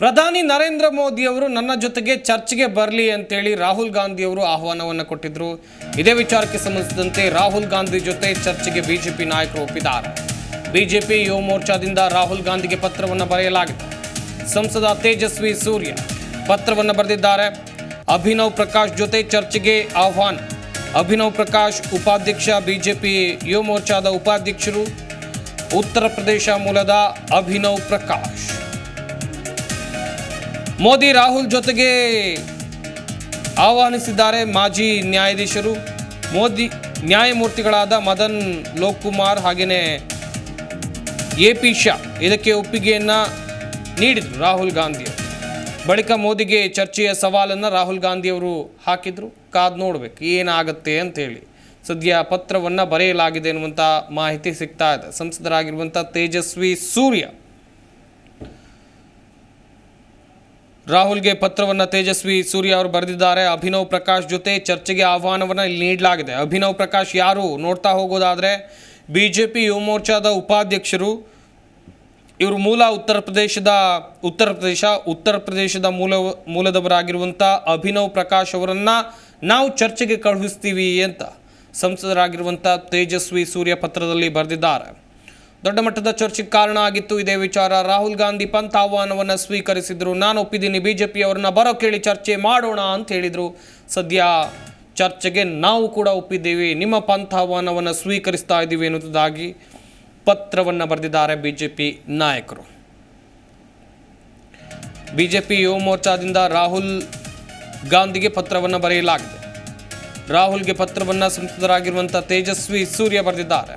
ಪ್ರಧಾನಿ ನರೇಂದ್ರ ಮೋದಿ ಅವರು ನನ್ನ ಜೊತೆಗೆ ಚರ್ಚ್ಗೆ ಬರಲಿ ಅಂತೇಳಿ ರಾಹುಲ್ ಗಾಂಧಿ ಅವರು ಆಹ್ವಾನವನ್ನು ಕೊಟ್ಟಿದ್ದರು ಇದೇ ವಿಚಾರಕ್ಕೆ ಸಂಬಂಧಿಸಿದಂತೆ ರಾಹುಲ್ ಗಾಂಧಿ ಜೊತೆ ಚರ್ಚೆಗೆ ಬಿಜೆಪಿ ನಾಯಕರು ಒಪ್ಪಿದ್ದಾರೆ. ಬಿಜೆಪಿ ಯುವ ಮೋರ್ಚಾದಿಂದ ರಾಹುಲ್ ಗಾಂಧಿಗೆ ಪತ್ರವನ್ನು ಬರೆಯಲಾಗಿದೆ. ಸಂಸದ ತೇಜಸ್ವಿ ಸೂರ್ಯ ಪತ್ರವನ್ನು ಬರೆದಿದ್ದಾರೆ. ಅಭಿನವ್ ಪ್ರಕಾಶ್ ಜೊತೆ ಚರ್ಚೆಗೆ ಆಹ್ವಾನ. ಅಭಿನವ್ ಪ್ರಕಾಶ್ ಉಪಾಧ್ಯಕ್ಷ, ಬಿಜೆಪಿ ಯುವ ಮೋರ್ಚಾದ ಉಪಾಧ್ಯಕ್ಷರು. ಉತ್ತರ ಪ್ರದೇಶ ಮೂಲದ ಅಭಿನವ್ ಪ್ರಕಾಶ್. ಮೋದಿ ರಾಹುಲ್ ಜೊತೆಗೆ ಆಹ್ವಾನಿಸಿದ್ದಾರೆ ಮಾಜಿ ನ್ಯಾಯಾಧೀಶರು. ಮೋದಿ ನ್ಯಾಯಮೂರ್ತಿಗಳಾದ ಮದನ್, ಲೋಕುಮಾರ್ ಹಾಗೆಯೇ ಎ ಪಿ ಶಾ ಇದಕ್ಕೆ ಒಪ್ಪಿಗೆಯನ್ನು ನೀಡಿದರು ರಾಹುಲ್ ಗಾಂಧಿ. ಬಳಿಕ ಮೋದಿಗೆ ಚರ್ಚೆಯ ಸವಾಲನ್ನು ರಾಹುಲ್ ಗಾಂಧಿಯವರು ಹಾಕಿದರು. ಕಾದು ನೋಡಬೇಕು ಏನಾಗುತ್ತೆ ಅಂತೇಳಿ ಸದ್ಯ ಪತ್ರವನ್ನು ಬರೆಯಲಾಗಿದೆ ಎನ್ನುವಂಥ ಮಾಹಿತಿ ಸಿಗ್ತಾ ಇದೆ. ಸಂಸದರಾಗಿರುವಂಥ ತೇಜಸ್ವಿ ಸೂರ್ಯ ರಾಹುಲ್ಗೆ ಪತ್ರವನ್ನು ತೇಜಸ್ವಿ ಸೂರ್ಯ ಅವರು ಬರೆದಿದ್ದಾರೆ. ಅಭಿನವ್ ಪ್ರಕಾಶ್ ಜೊತೆ ಚರ್ಚೆಗೆ ಆಹ್ವಾನವನ್ನು ಇಲ್ಲಿ ನೀಡಲಾಗಿದೆ. ಅಭಿನವ್ ಪ್ರಕಾಶ್ ಯಾರು ನೋಡ್ತಾ ಹೋಗೋದಾದರೆ ಬಿ ಜೆ ಪಿ ಯುವ ಮೋರ್ಚಾದ ಉಪಾಧ್ಯಕ್ಷರು. ಇವರು ಮೂಲ ಉತ್ತರ ಪ್ರದೇಶದ, ಉತ್ತರ ಪ್ರದೇಶ, ಉತ್ತರ ಪ್ರದೇಶದ ಮೂಲ ಮೂಲದವರಾಗಿರುವಂಥ ಅಭಿನವ್ ಪ್ರಕಾಶ್ ಅವರನ್ನು ನಾವು ಚರ್ಚೆಗೆ ಕಳುಹಿಸ್ತೀವಿ ಅಂತ ಸಂಸದರಾಗಿರುವಂಥ ತೇಜಸ್ವಿ ಸೂರ್ಯ ಪತ್ರದಲ್ಲಿ ಬರೆದಿದ್ದಾರೆ. ದೊಡ್ಡ ಮಟ್ಟದ ಚರ್ಚೆಗೆ ಕಾರಣ ಆಗಿತ್ತು. ಇದೇ ವಿಚಾರ ರಾಹುಲ್ ಗಾಂಧಿ ಪಂತ್ ಆಹ್ವಾನವನ್ನು ಸ್ವೀಕರಿಸಿದ್ರು. ನಾನು ಒಪ್ಪಿದ್ದೀನಿ ಬಿ ಜೆ ಪಿಯವರನ್ನ ಬರೋ ಕೇಳಿ ಚರ್ಚೆ ಮಾಡೋಣ ಅಂತ ಹೇಳಿದರು. ಸದ್ಯ ಚರ್ಚೆಗೆ ನಾವು ಕೂಡ ಒಪ್ಪಿದ್ದೀವಿ. ನಿಮ್ಮ ಪಂಥ ಆಹ್ವಾನವನ್ನು ಸ್ವೀಕರಿಸ್ತಾ ಇದ್ದೀವಿ ಎನ್ನುವುದಾಗಿ ಪತ್ರವನ್ನು ಬರೆದಿದ್ದಾರೆ ಬಿ ಜೆ ಪಿ ನಾಯಕರು. ಬಿ ಜೆ ಪಿ ಯುವ ಮೋರ್ಚಾದಿಂದ ರಾಹುಲ್ ಗಾಂಧಿಗೆ ಪತ್ರವನ್ನು ಬರೆಯಲಾಗಿದೆ. ರಾಹುಲ್ಗೆ ಪತ್ರವನ್ನು ಸಂಸದರಾಗಿರುವಂಥ ತೇಜಸ್ವಿ ಸೂರ್ಯ ಬರೆದಿದ್ದಾರೆ.